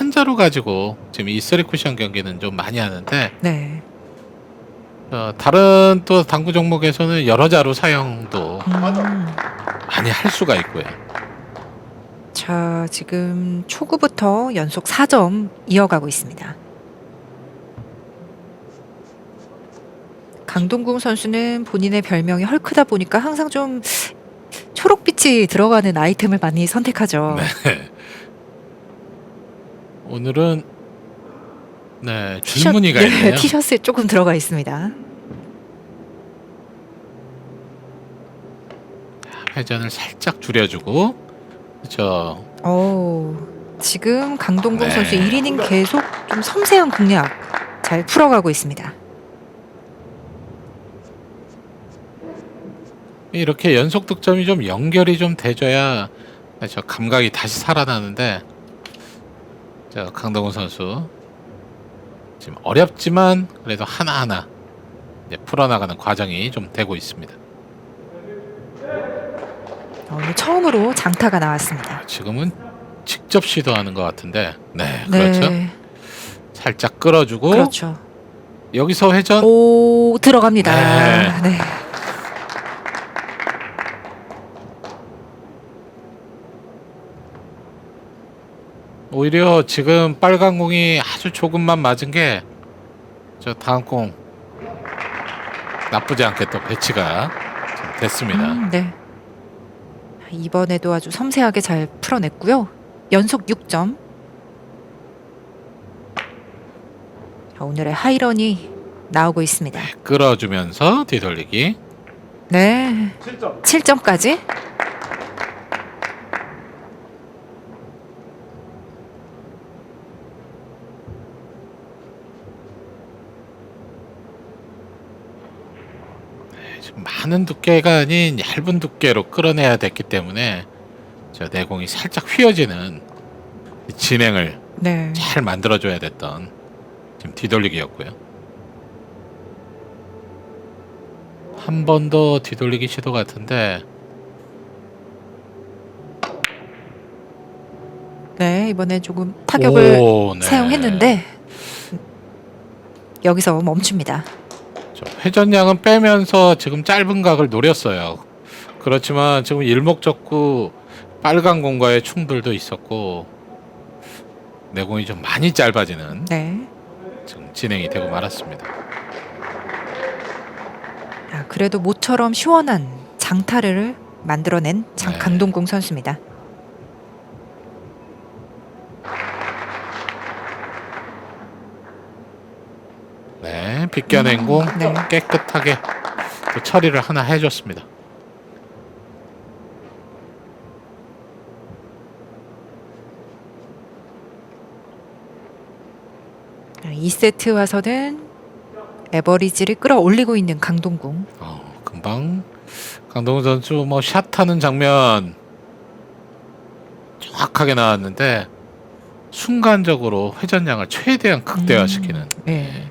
한 자루 가지고 지금 이 쓰리 쿠션 경기는 좀 많이 하는데 네. 어, 다른 또 당구 종목에서는 여러 자루 사용도 음. 많이 할 수가 있고요. 자, 지금 초구부터 연속 4점 이어가고 있습니다. 강동궁 선수는 본인의 별명이 헐크다 보니까 항상 좀 초록빛이 들어가는 아이템을 많이 선택하죠. 네. 오늘은 네 티셔- 줄무늬가 네, 있네요. 티셔츠에 조금 들어가 있습니다. 회전을 살짝 줄여주고 그렇죠. 오, 지금 강동궁 네. 선수 1이닝 계속 좀 섬세한 공략 잘 풀어가고 있습니다. 이렇게 연속 득점이 좀 연결이 좀 돼줘야 저 감각이 다시 살아나는데 저 강동원 선수 지금 어렵지만 그래도 하나하나 이제 풀어나가는 과정이 좀 되고 있습니다. 어, 오늘 처음으로 장타가 나왔습니다. 지금은 직접 시도하는 것 같은데 네 그렇죠. 살짝 끌어주고 그렇죠. 여기서 회전 오 들어갑니다. 네. 네. 오히려 지금 빨간 공이 아주 조금만 맞은 게 저 다음 공 나쁘지 않게 또 배치가 좀 됐습니다. 음, 네. 이번에도 아주 섬세하게 잘 풀어냈고요. 연속 6점. 자, 오늘의 하이런이 나오고 있습니다. 끌어주면서 뒤돌리기. 네. 7점까지. 지금 많은 두께가 아닌 얇은 두께로 끌어내야 됐기 때문에 저 내공이 살짝 휘어지는 이 진행을 네. 잘 만들어줘야 됐던 지금 뒤돌리기였고요. 한 번 더 뒤돌리기 시도 같은데 네, 이번에 조금 타격을 오, 네. 사용했는데 여기서 멈춥니다. 저 회전량은 빼면서 지금 짧은 각을 노렸어요. 그렇지만 지금 일목적구 빨간 공과의 충돌도 있었고 내공이 좀 많이 짧아지는 네. 지금 진행이 되고 말았습니다. 아, 그래도 모처럼 시원한 장타를 만들어낸 장 네. 강동궁 선수입니다. 네, 빗겨낸 공 네. 깨끗하게 또 처리를 하나 해줬습니다. 아, 2세트 와서는 에버리지를 끌어올리고 있는 강동궁. 어, 금방 강동원 선수 뭐 샷하는 장면 정확하게 나왔는데 순간적으로 회전량을 최대한 극대화시키는 음, 네.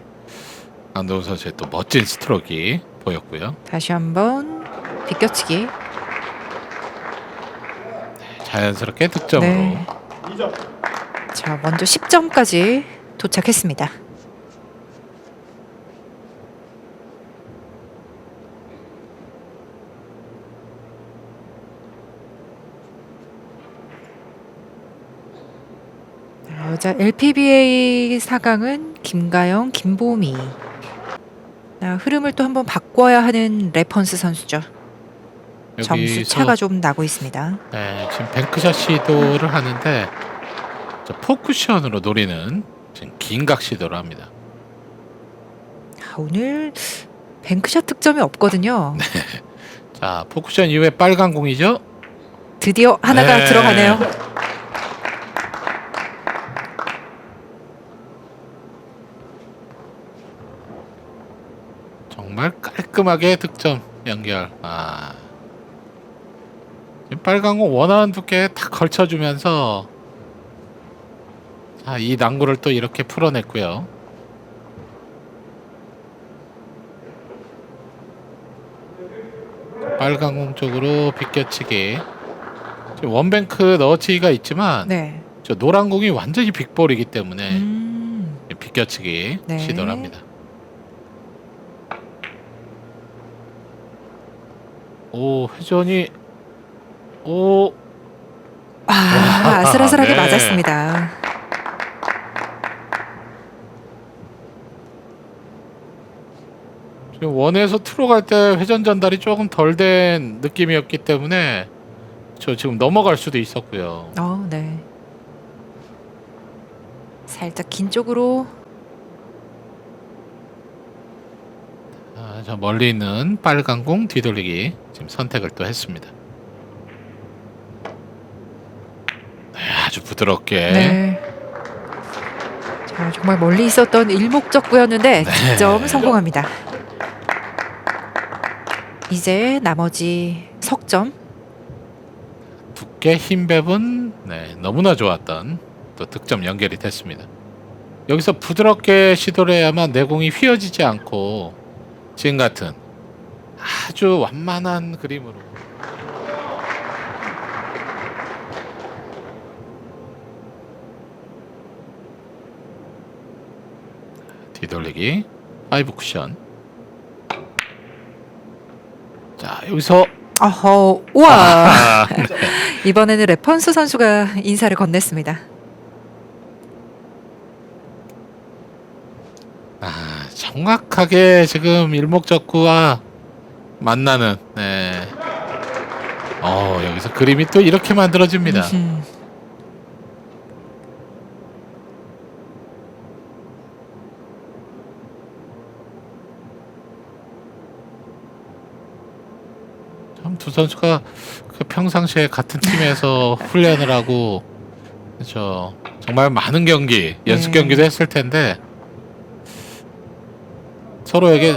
강동원 선수의 또 멋진 스트로크가 보였고요. 다시 한번 비껴치기. 자연스럽게 득점으로 네. 자, 먼저 10점까지 도착했습니다. 자, 여자 LPBA 4강은 김가영, 김보미. 자, 흐름을 또 한번 바꿔야 하는 레펀스 선수죠. 점수 차가 좀 나고 있습니다. 네, 지금 뱅크샷 시도를 하는데 저 포쿠션으로 노리는 지금 긴각 시도를 합니다. 아, 오늘 뱅크샷 득점이 없거든요. 자, 포쿠션 이후에 빨간 공이죠. 드디어 하나가 네. 들어가네요. 정말 깔끔하게 득점 연결. 아. 지금 빨간 공 원하는 두께에 탁 걸쳐주면서 자, 이 난구를 또 이렇게 풀어냈고요. 빨간 공 쪽으로 비껴치기. 지금 원뱅크 넣어치기가 있지만 네. 저 노란 공이 완전히 빅볼이기 때문에 음. 비껴치기 네. 시도를 합니다. 오 회전이 오 아, 아슬아슬하게 네. 맞았습니다. 지금 원에서 투로 갈 때 회전 전달이 조금 덜 된 느낌이었기 때문에 저 지금 넘어갈 수도 있었고요. 어, 네. 살짝 긴 쪽으로 저 멀리 있는 빨간 공 뒤돌리기 지금 선택을 또 했습니다. 네, 아주 부드럽게 네. 자, 정말 멀리 있었던 일목적구였는데 네. 득점 성공합니다. 이제 나머지 석점. 두께 흰배 네, 너무나 좋았던 또 득점 연결이 됐습니다. 여기서 부드럽게 시도를 해야만 내공이 휘어지지 않고 지금 같은 아주 완만한 그림으로 뒤돌리기 파이브 쿠션 자 여기서 어허, 우와. 아, 네. 이번에는 레펀스 선수가 인사를 건넸습니다. 아, 정확하게 지금 일목적구와 만나는 네. 어, 여기서 그림이 또 이렇게 만들어집니다. 음흠. 참 두 선수가 그 평상시에 같은 팀에서 훈련을 하고 그렇죠. 정말 많은 경기, 연습 네. 경기도 했을 텐데 서로에게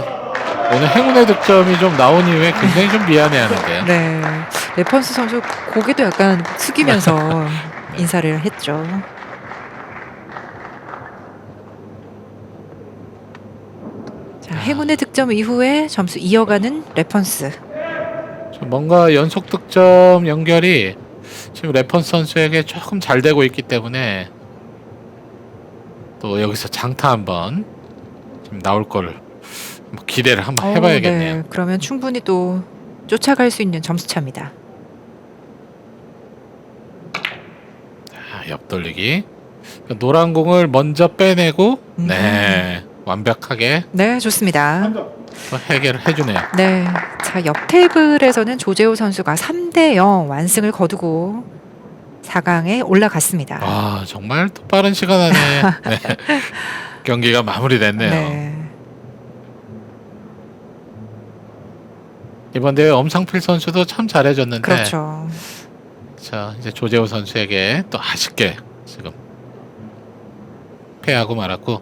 오늘 행운의 득점이 좀 나온 이후에 굉장히 좀 미안해하는데 네. 레펀스 선수 고개도 약간 숙이면서 인사를 했죠. 자, 행운의 득점 이후에 점수 이어가는 레펀스. 좀 뭔가 연속 득점 연결이 지금 레펀스 선수에게 조금 잘 되고 있기 때문에 또 여기서 장타 한번 지금 나올 걸한 번 기대를 한번 어, 해봐야겠네요. 네. 그러면 충분히 또 쫓아갈 수 있는 점수 차입니다. 아, 옆돌리기 그 노란 공을 먼저 빼내고 음. 네 완벽하게 네, 좋습니다. 또 해결을 해주네요. 네. 자, 옆 테이블에서는 조재호 선수가 3대 0 완승을 거두고 4강에 올라갔습니다. 아 정말 또 빠른 시간 안에 네, 경기가 마무리됐네요. 네. 이번 대회 엄상필 선수도 참 잘해줬는데 그렇죠. 자 이제 조재호 선수에게 또 아쉽게 지금 패하고 말았고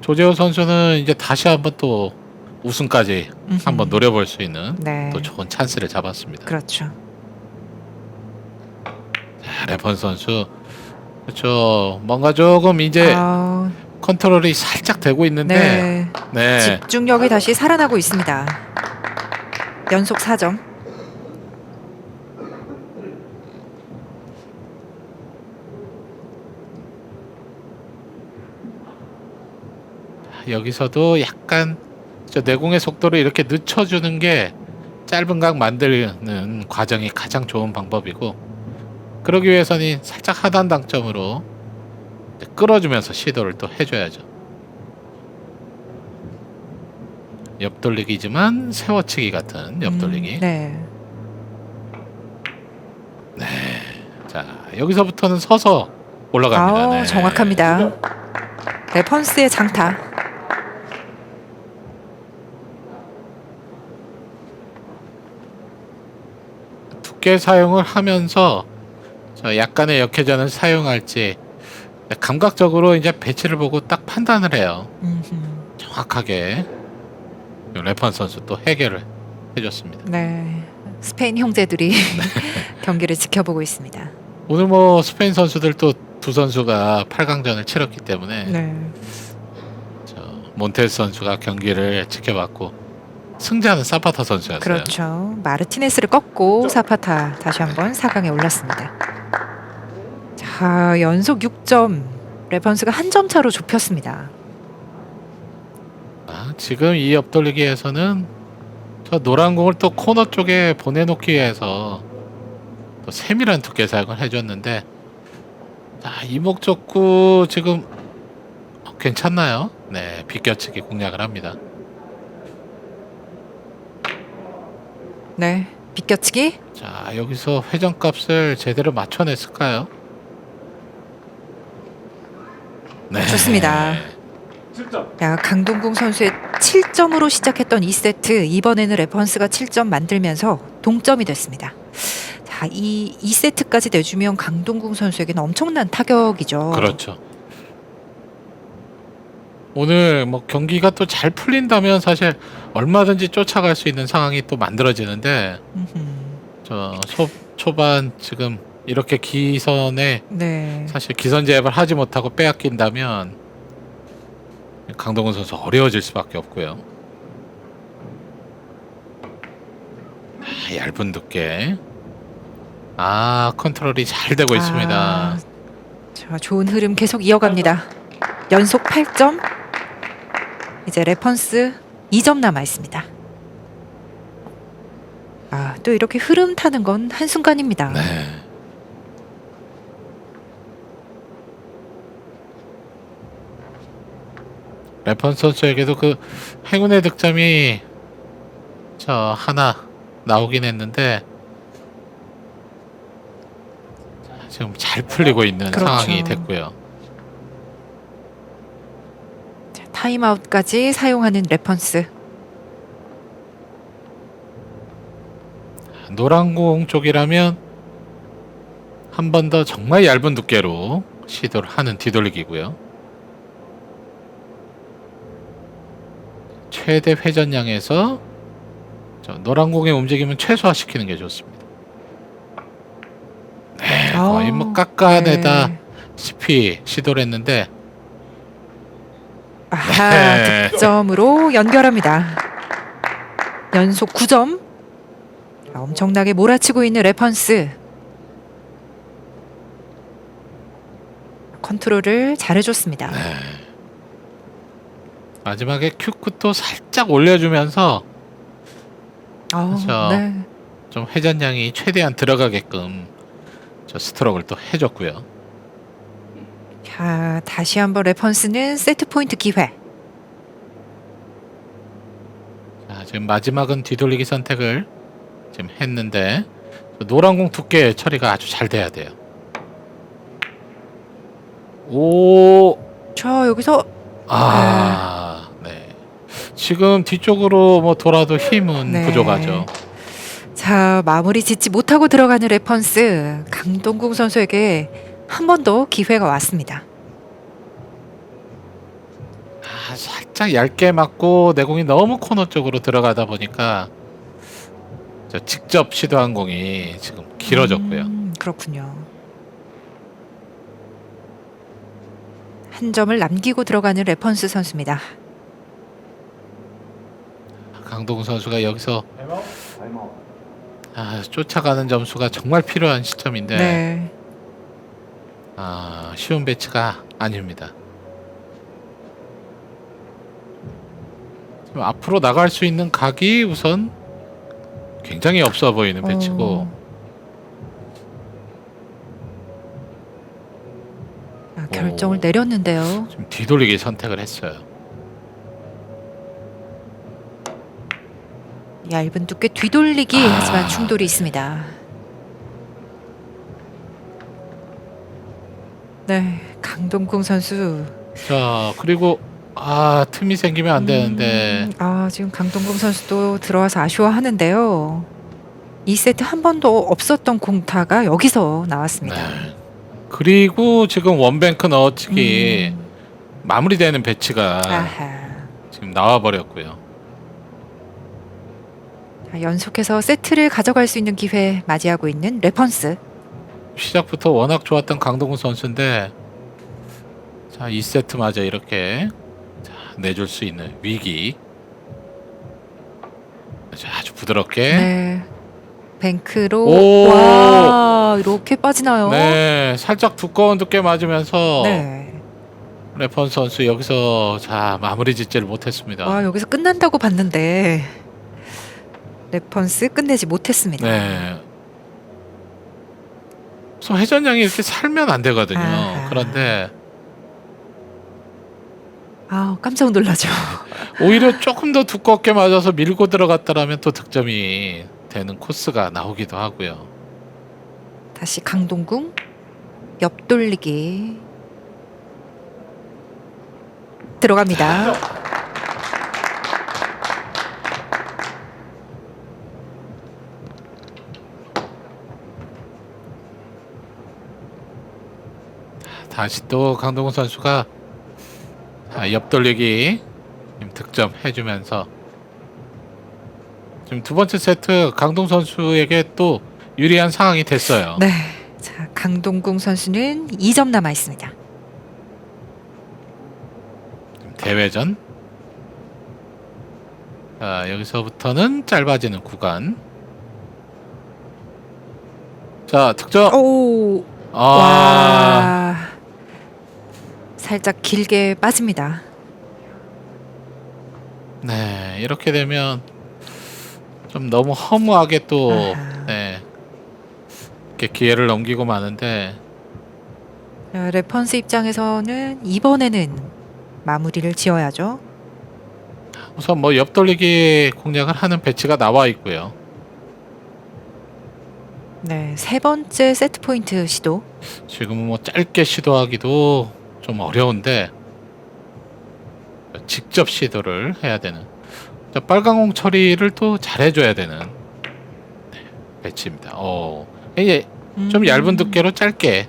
조재호 선수는 이제 다시 한번 또 우승까지 음흠. 한번 노려볼 수 있는 네. 또 좋은 찬스를 잡았습니다. 그렇죠. 자, 레펀 선수 그렇죠. 뭔가 조금 이제 아, 컨트롤이 살짝 되고 있는데 네. 네. 집중력이 다시 살아나고 있습니다. 연속 4점. 여기서도 약간 저 내공의 속도를 이렇게 늦춰주는 게 짧은 각 만드는 과정이 가장 좋은 방법이고 그러기 위해서는 살짝 하단 당점으로 끌어주면서 시도를 또 해줘야죠. 옆돌리기지만 세워치기 같은 옆돌리기. 음, 네. 자 여기서부터는 서서 올라갑니다. 아우, 네. 정확합니다. 레펀스의 장타. 두께 사용을 하면서 저 약간의 역회전을 사용할지 감각적으로 이제 배치를 보고 딱 판단을 해요. 음흠. 정확하게 레펀 선수 또 해결을 해줬습니다. 네. 스페인 형제들이 경기를 지켜보고 있습니다. 오늘 뭐 스페인 선수들 또 두 선수가 8강전을 치렀기 때문에 네. 저 몬테스 선수가 경기를 지켜봤고 승자는 사파타 선수였어요. 그렇죠. 마르티네스를 꺾고 사파타 다시 한번 4강에 올랐습니다. 자, 자, 연속 6점. 레펀스가 한 점 차로 좁혔습니다. 아, 지금 이 옆돌리기에서는 저 노란 공을 또 코너 쪽에 보내놓기 위해서 또 세밀한 두께 사용을 해줬는데 자, 이목적구 지금 어, 괜찮나요? 네, 비껴치기 공략을 합니다. 네. 비껴치기. 자, 여기서 회전값을 제대로 맞춰냈을까요? 네. 좋습니다. 야, 강동궁 선수의 7점으로 시작했던 2세트 이번에는 레퍼런스가 7점 만들면서 동점이 됐습니다. 자, 이 2세트까지 내주면 강동궁 선수에게는 엄청난 타격이죠. 그렇죠. 오늘 뭐 경기가 또 잘 풀린다면 사실 얼마든지 쫓아갈 수 있는 상황이 또 만들어지는데. 저 초, 초반 지금 이렇게 기선에 네. 사실 기선 제압을 하지 못하고 빼앗긴다면 강동원 선수 어려워질 수밖에 없고요. 아, 얇은 두께. 아 컨트롤이 잘 되고 있습니다. 아, 자, 좋은 흐름 계속 이어갑니다. 연속 8점. 이제 레펀스 2점 남아 있습니다. 아, 또 이렇게 흐름 타는 건 한순간입니다. 네. 레펀 선수에게도 그 행운의 득점이 저 하나 나오긴 했는데 자, 지금 잘 풀리고 있는 그렇죠. 상황이 됐고요. 자, 타임아웃까지 사용하는 레펀스. 노란 공 쪽이라면 한 번 더 정말 얇은 두께로 시도를 하는 뒤돌리기고요. 최대 회전량에서 저 노란 공의 움직임은 최소화시키는 게 좋습니다. 네, 거의 뭐 깎아내다 네. 시피 시도를 했는데 아하, 네. 득점으로 연결합니다. 연속 9점. 자, 엄청나게 몰아치고 있는 레펀스. 컨트롤을 잘해줬습니다. 네. 마지막에 큐크도 살짝 올려주면서 어, 그렇죠. 네. 좀 회전량이 최대한 들어가게끔 저 스트로크를 또 해줬고요. 자, 다시 한번 레펀스는 세트 포인트 기회. 자, 지금 마지막은 뒤돌리기 선택을 지금 했는데 노란 공 두께 처리가 아주 잘 돼야 돼요. 오, 자, 여기서 아, 네. 지금 뒤쪽으로 뭐 돌아도 힘은 네. 부족하죠. 자, 마무리 짓지 못하고 들어가는 레펀스. 강동궁 선수에게 한 번 더 기회가 왔습니다. 아, 살짝 얇게 맞고 내공이 너무 코너 쪽으로 들어가다 보니까 저 직접 시도한 공이 지금 길어졌고요. 음, 그렇군요. 한 점을 남기고 들어가는 레펀스 선수입니다. 강동 선수가 여기서 아, 쫓아가는 점수가 정말 필요한 시점인데 네. 아, 쉬운 배치가 아닙니다. 지금 앞으로 나갈 수 있는 각이 우선 굉장히 없어 보이는 배치고 어. 아, 결정을 오. 내렸는데요. 지금 뒤돌리기 선택을 했어요. 얇은 두께 뒤돌리기 아. 하지만 충돌이 있습니다. 네, 강동궁 선수. 자 그리고 아 틈이 생기면 안 되는데 음, 아 지금 강동궁 선수도 들어와서 아쉬워하는데요. 2세트 한 번도 없었던 공타가 여기서 나왔습니다. 네. 그리고 지금 원뱅크 넣어치기 음, 마무리되는 배치가 아하. 지금 나와 버렸고요. 자, 연속해서 세트를 가져갈 수 있는 기회 맞이하고 있는 레펀스. 시작부터 워낙 좋았던 강동훈 선수인데 자 2세트마저 이렇게 자, 내줄 수 있는 위기 자, 아주 부드럽게 네. 뱅크로 오. 와아 이렇게 빠지나요? 네, 살짝 두꺼운 두께 맞으면서 네. 레펀 선수 여기서 자 마무리 짓지를 못했습니다. 아 여기서 끝난다고 봤는데 레펀스 끝내지 못했습니다. 네. 그래서 회전량이 이렇게 살면 안 되거든요. 아하. 그런데 아 깜짝 놀라죠. 오히려 조금 더 두껍게 맞아서 밀고 들어갔더라면 또 득점이 되는 코스가 나오기도 하고요. 다시 강동궁 옆돌리기 들어갑니다. 다시 또 강동훈 선수가 자, 옆돌리기 득점 해주면서 지금 두 번째 세트 강동 선수에게 또 유리한 상황이 됐어요. 네. 자, 강동궁 선수는 2점 남아 있습니다. 대회전. 자, 여기서부터는 짧아지는 구간. 자, 득점. 오, 아, 와. 살짝 길게 빠집니다. 네, 이렇게 되면 좀 너무 허무하게 또 아하. 네, 이렇게 기회를 넘기고 마는데 자, 레펀스 입장에서는 이번에는 마무리를 지어야죠. 우선 뭐 옆돌리기 공략을 하는 배치가 나와 있고요. 네, 세 번째 세트 포인트 시도. 지금은 뭐 짧게 시도하기도 좀 어려운데 직접 시도를 해야 되는 자, 빨강공 처리를 또 잘해줘야 되는 네, 배치입니다. 어, 이게 좀 음. 얇은 두께로 짧게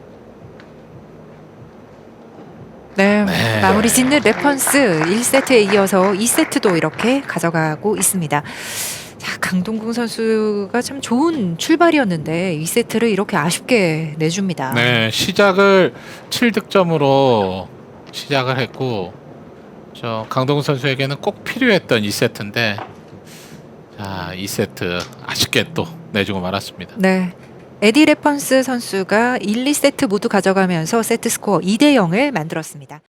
네, 네. 마무리 짓는 레펀스 1세트에 이어서 2세트도 이렇게 가져가고 있습니다. 자, 강동궁 선수가 참 좋은 출발이었는데 2세트를 이렇게 아쉽게 내줍니다. 네, 시작을 7득점으로 시작을 했고 저 강동 선수에게는 꼭 필요했던 2세트인데 자, 2세트 아쉽게 또 내주고 말았습니다. 네. 에디 레펀스 선수가 1, 2세트 모두 가져가면서 세트 스코어 2대 0을 만들었습니다.